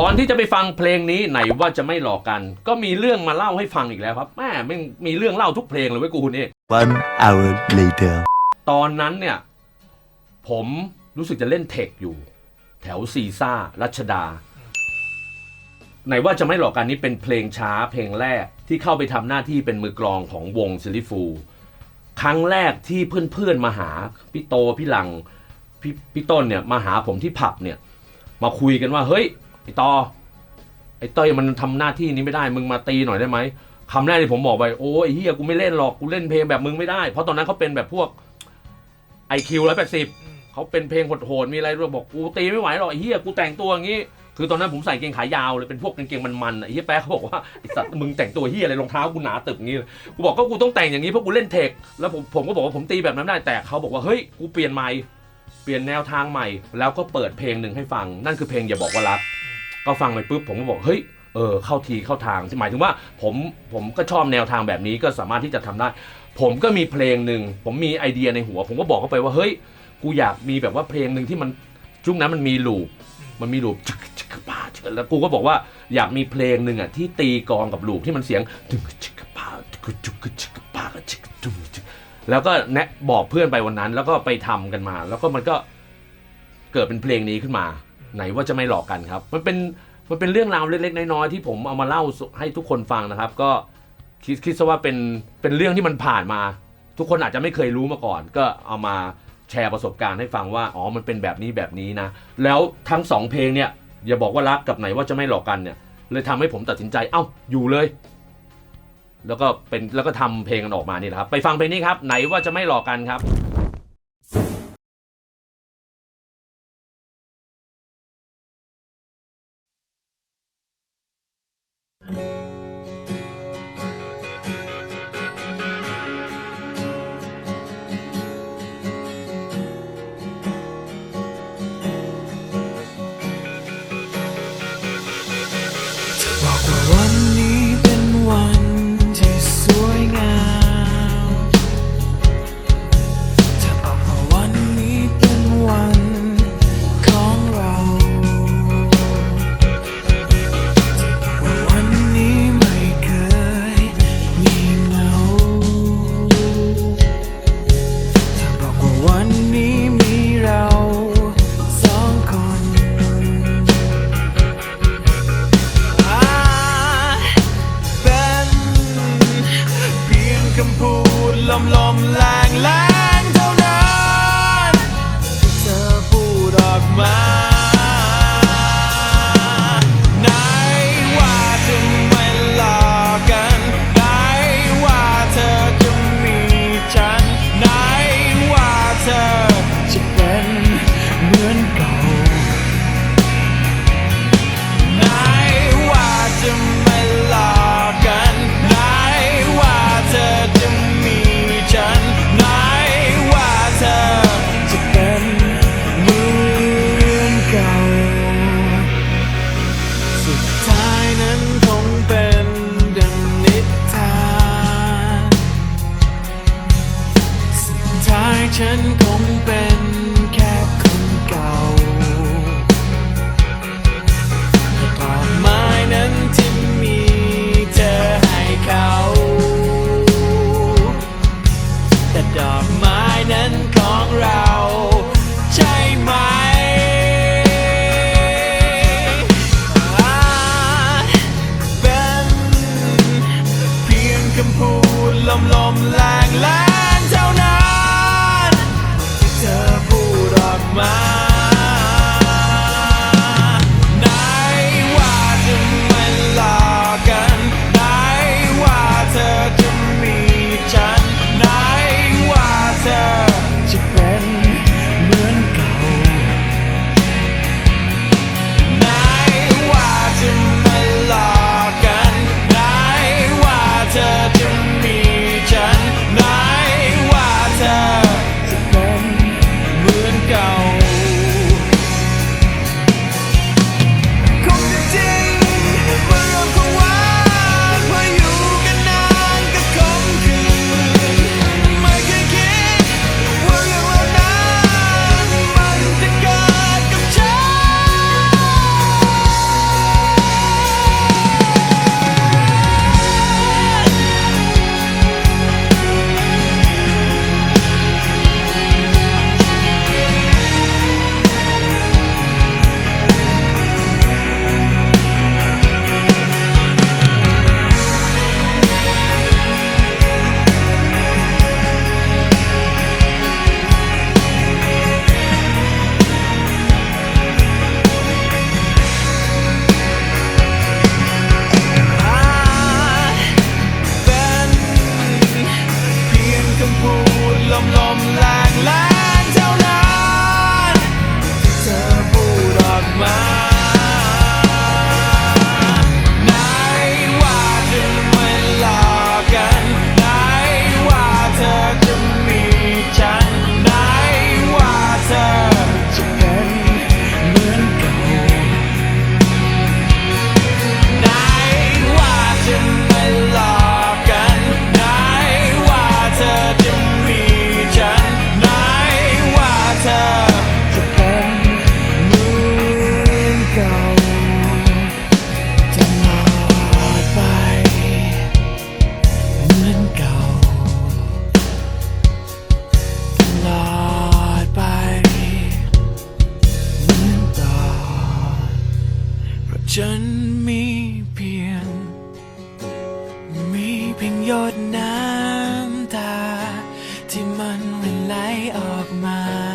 ก่อนที่จะไปฟังเพลงนี้ไหนว่าจะไม่หลอกกัน ก็มีเรื่องมาเล่าให้ฟังอีกแล้วครับแม่ไม่งมีเรื่องเล่าทุกเพลงเลยเว้ยกูนี่ One hour later. ตอนนั้นเนี่ย ผมรู้สึกจะเล่นเทคอยู่ แถวซีซ่ารัชดา ไหนว่าจะไม่หลอกกันนี้เป็นเพลงช้าเพลงแรกที่เข้าไปทำหน้าที่เป็นมือกลองของวงซิลิฟู ครั้งแรกที่เพื่อนๆมาหาพี่โตพี่หลังพี่พี่ต้นเนี่ยมาหาผมที่ผับเนี่ย มาคุยกันว่าเฮ้ยไอตอไอเต้ยมันทำหน้าที่นี้ไม่ได้ มึงมาตีหน่อยได้ไหมคำแรกที่ผมบอกไปโอ้ยไอ้เฮียกูไม่เล่นหรอกกูเล่นเพลงแบบมึงไม่ได้ เพราะตอนนั้นเขาเป็นแบบพวกไอคิวร้อยแปดสิบเขาเป็นเพลงโหดๆมีอะไรด้วยบอกกูตีไม่ไหวหรอกไอ้เฮียกูแต่งตัวอย่างงี้คือตอนนั้นผมใส่เกงขายาวเลยเป็นพวกกางเกงมันๆอะไอ้เฮียแป๊ะเขาบอกว่าไอสัตว์มึงแต่งตัวเฮียอะไรรองเท้ากูหนาตึกงี้เลยกูบอกก็กูต้องแต่งอย่างนี้เพราะกูเล่นเทคแล้วผมผมก็บอกว่าผมตีแบบนั้นไม่ได้แต่เขาบอกว่าเฮ้ยกูเปลี่ยนใหม่เปลี่ยนแนวทางใหม่ แล้วก็เปิดเพลงหนึ่งให้ฟัง นั่นคือเพลงอย่าบอกว่ารัก ก็ฟังไปปุ๊บผมก็บอกเฮ้ยเออเข้าทีเข้าทางหมายถึงว่าผมผมก็ชอบแนวทางแบบนี้ก็สามารถที่จะทำได้ ผมก็มีเพลงหนึ่งผมมีไอเดียในหัว ผมก็บอกเขาไปว่าเฮ้ยกูอยากมีแบบว่าเพลงหนึ่งที่มันช่วงนั้นมันมีลูปมันมีลูปจึกจึกป้าจึกแล้วกูก็บอกว่าอยากมีเพลงหนึ่งอะที่ตีกองกับลูปที่มันเสียงจึกจึกป้าจึกจึกจึกป้าจึกจึกแล้วก็แนะบอกเพื่อนไปวันนั้น แล้วก็ไปทำกันมา แล้วก็มันก็เกิดเป็นเพลงนี้ขึ้นมา ไหนว่าจะไม่หลอกกันครับ มันเป็นมันเป็นเรื่องราวเล็ก ๆ น้อยๆที่ผมเอามาเล่าให้ทุกคนฟังนะครับ ก็คิดคิดซะว่าเป็นเป็นเรื่องที่มันผ่านมา ทุกคนอาจจะไม่เคยรู้มาก่อน ก็เอามาแชร์ประสบการณ์ให้ฟังว่าอ๋อมันเป็นแบบนี้แบบนี้นะ แล้วทั้งสองเพลงเนี่ยอย่าบอกว่ารักกับไหนว่าจะไม่หลอกกันเนี่ย เลยทำให้ผมตัดสินใจเอ้าอยู่เลย แล้วก็เป็นแล้วก็ทำเพลงกันออกมานี่แหละครับ ไปฟังเพลงนี้ครับ ไหนว่าจะไม่หลอกกันครับ มแรงแรง ฉันคงเป็นแค่คนเก่าดอกไม้นั้นที่มีเธอให้เขา แต่ดอกไม้นั้นของเราใช่ไหมอาจเป็นเพียงคำพูดลมลมๆแรง ออกมา